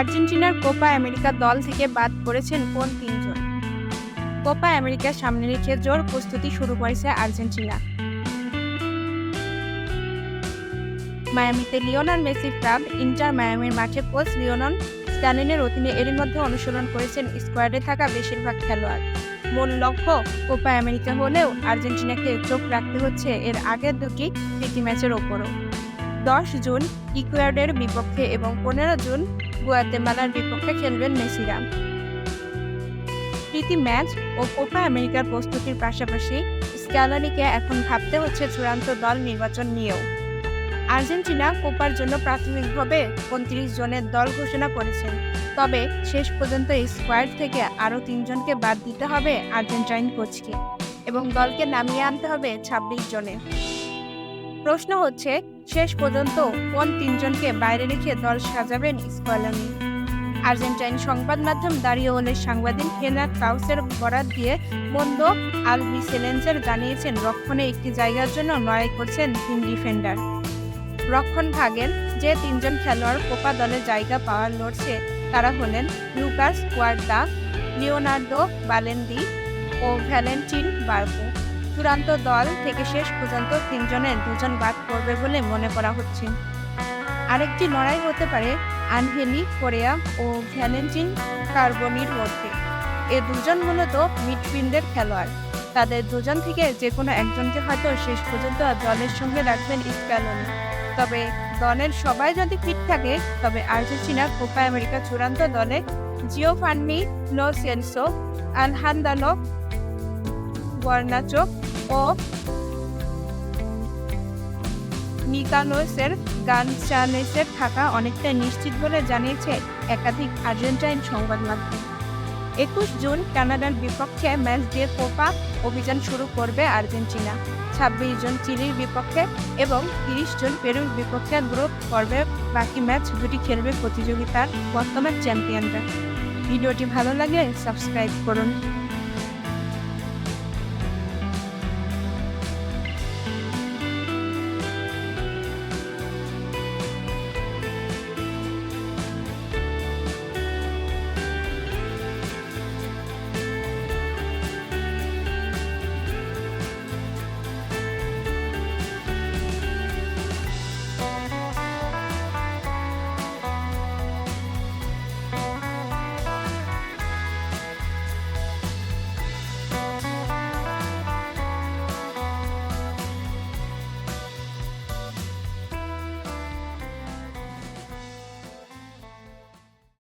আর্জেন্টিনার Copa America দল থেকে বাদ পড়েছেন কোন তিনজন? কোপা আমেরিকা সামনে রেখে জোর প্রস্তুতি শুরু করেছে আর্জেন্টিনা। মায়ামিতে লিওনাল মেসির ক্লাব ইন্টার মায়ামির মাঠে কোচ লিওনন স্ট্যালিনের অধীনে এরই মধ্যে অনুশীলন করেছেন স্কোয়াডে থাকা বেশিরভাগ খেলোয়াড়। মূল লক্ষ্য, কোপা আমেরিকা হলেও আর্জেন্টিনাকে চোখ রাখতে হচ্ছে এর আগের দুটি প্রীতি ম্যাচের ওপরও। দশ জুন ইকুয়েডের বিপক্ষে এবং পনেরো জুন গুয়াতেমালার বিপক্ষে খেলবেন মেসিরা। প্রীতি ম্যাচ ও কোপা আমেরিকার প্রস্তুতির পাশাপাশি স্ক্যালানিকে এখন ভাবতে হচ্ছে চূড়ান্ত দল নির্বাচন নিয়েও। আর্জেন্টিনা কোপার জন্য প্রাথমিকভাবে উনত্রিশ জনের দল ঘোষণা করেছেন। তবে শেষ পর্যন্ত এই স্কোয়াড থেকে আরও তিনজনকে বাদ দিতে হবে আর্জেন্টাইন কোচকে এবং দলকে নামিয়ে আনতে হবে ছাব্বিশ জনে প্রশ্ন হচ্ছে, শেষ পর্যন্ত কোন তিনজনকে বাইরে রেখে দল সাজাবেন স্কোয়ালানি আর্জেন্টাইন সংবাদ মাধ্যম দাঁড়িয়ে সাংবাদিক হেনার কাউসের বরাত দিয়ে মন্দ আল বিসেলেন্সের জানিয়েছেন, রক্ষণে একটি জায়গার জন্য লড়াই করছেন তিন ডিফেন্ডার। রক্ষণ ভাগের যে তিনজন খেলোয়াড় কোপা দলে জায়গা পাওয়ার লড়ছে, তারা হলেন লুকাস কোয়ার্দা লিওনার্দো বালেন্দি ও ভ্যালেন্টিন বার্বো চূড়ান্ত দল থেকে শেষ পর্যন্ত তিনজনের দুজন বাদ পড়বে বলে মনে করা হচ্ছে। আরেকটি লড়াই হতে পারে আনহেলি কোরিয়া ও ভ্যালেন্টিন কার্বনির মধ্যে। এ দুজন মূলত মিডফিল্ডের খেলোয়াড়। তাদের দুজন থেকে যে কোনো একজনকে হয়তো শেষ পর্যন্ত দলের সঙ্গে রাখবেন স্ক্যালনি তবে দলের সবাই যদি ফিট থাকে, তবে আর্জেন্টিনা কোপা আমেরিকা চূড়ান্ত দলে জিওফান্নি লো সেন্সো, আলহান্দালো বর্নাচো ও নিকানোসের গানচানেসের থাকা অনেকটা নিশ্চিত বলে জানিয়েছে একাধিক আর্জেন্টাইন সংবাদ মাধ্যম। একুশ জুন কানাডার বিপক্ষে ম্যাচ দিয়ে কোপা অভিযান শুরু করবে আর্জেন্টিনা। ছাব্বিশ জন চিলির বিপক্ষে এবং তিরিশ জন পেরুর বিপক্ষে গ্রুপ পর্বে বাকি ম্যাচ দুটি খেলবে প্রতিযোগিতার বর্তমান চ্যাম্পিয়নরা। ভিডিওটি ভালো লাগে সাবস্ক্রাইব করুন।